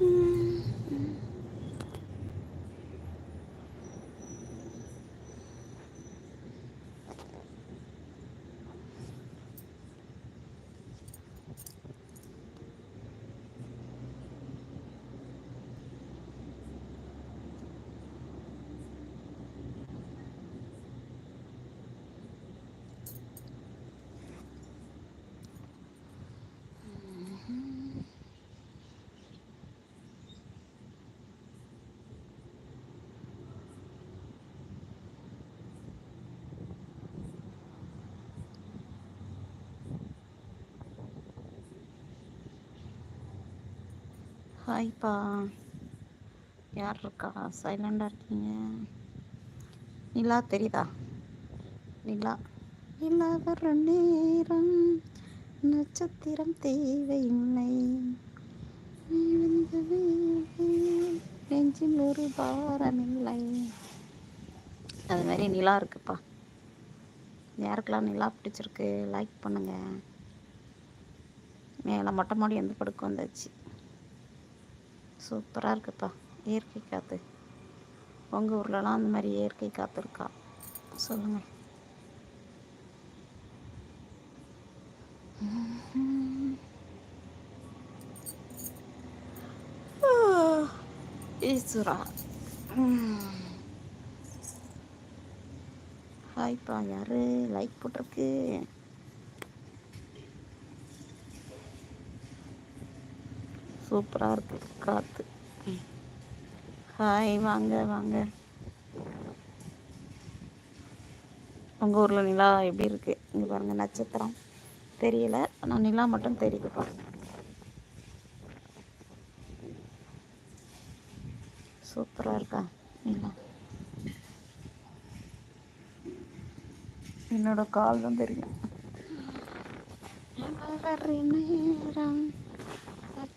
Mm. ஹாய்ப்பா யார் இருக்கா சைலண்டாக இருக்கீங்க? நிலா தெரியுதா? நிலா. நிலா வர நேரம். நட்சத்திரம் தேவையில்லை. நெஞ்சில் ஒரு பாரமில்லை. அது மாதிரி நிலா இருக்குப்பா. யாருக்கெல்லாம் நிலா பிடிச்சிருக்கு லைக் பண்ணுங்கள் மேலே மொட்டை மாடி வந்து படுக்க வந்தாச்சு? சூப்பராக இருக்குப்பா. இயற்கை காற்று உங்கள் ஊர்லலாம் அந்த மாதிரி இயற்கை காற்று இருக்கா? சொல்லுங்கள் ஈஸ்வரா. ஹாய்ப்பா யாரு? லைக் போட்டிருக்கு. சூப்பராக இருக்குது காற்று ஹாய் வாங்க வாங்க. உங்கள் ஊரில் நிலா எப்படி இருக்குது இங்கே பாருங்கள் நட்சத்திரம். தெரியல ஆனால் நிலா மட்டும் தெரியுதுப்பா சூப்பராக இருக்கா நிலா? என்னோட கால் தான் தெரியும். நேரம்.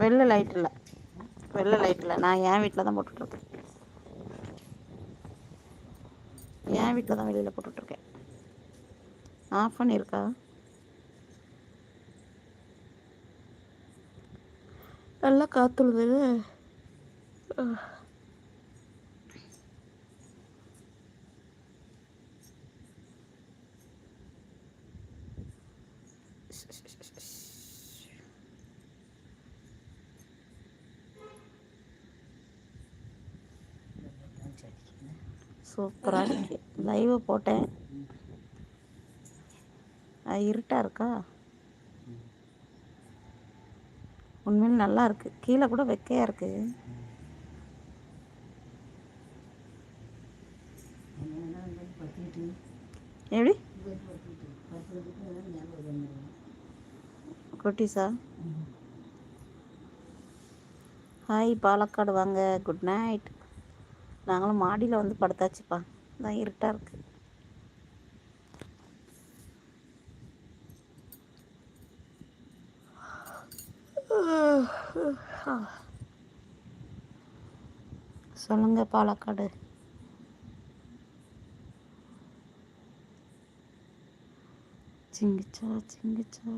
வெள்ளை லைட் இல்லை. வெள்ளை லைட் இல்லை. நான் என் வீட்டில் தான் போட்டுட்ருக்கேன். என் வீட்டில் தான் வெளியில் போட்டுட்ருக்கேன். ஆஃப் பண்ணியிருக்கா? நல்லா காத்துழுது சூப்பராக இருக்கு. லைவ் போட்டேன். அது இருட்டாக இருக்கா? உண்மையில் நல்லா இருக்கு. கீழே கூட வெக்கையாக இருக்கு. எப்படி? குட்டிஸா? ஹாய் பாலக்காடு வாங்க. குட் நைட் நாங்களும் மாடியில் வந்து படுத்தாச்சுப்பா. தான் இருட்டாக இருக்கு. சொல்லுங்க பாலக்காடு. சிங்கிச்சா சிங்கிச்சா.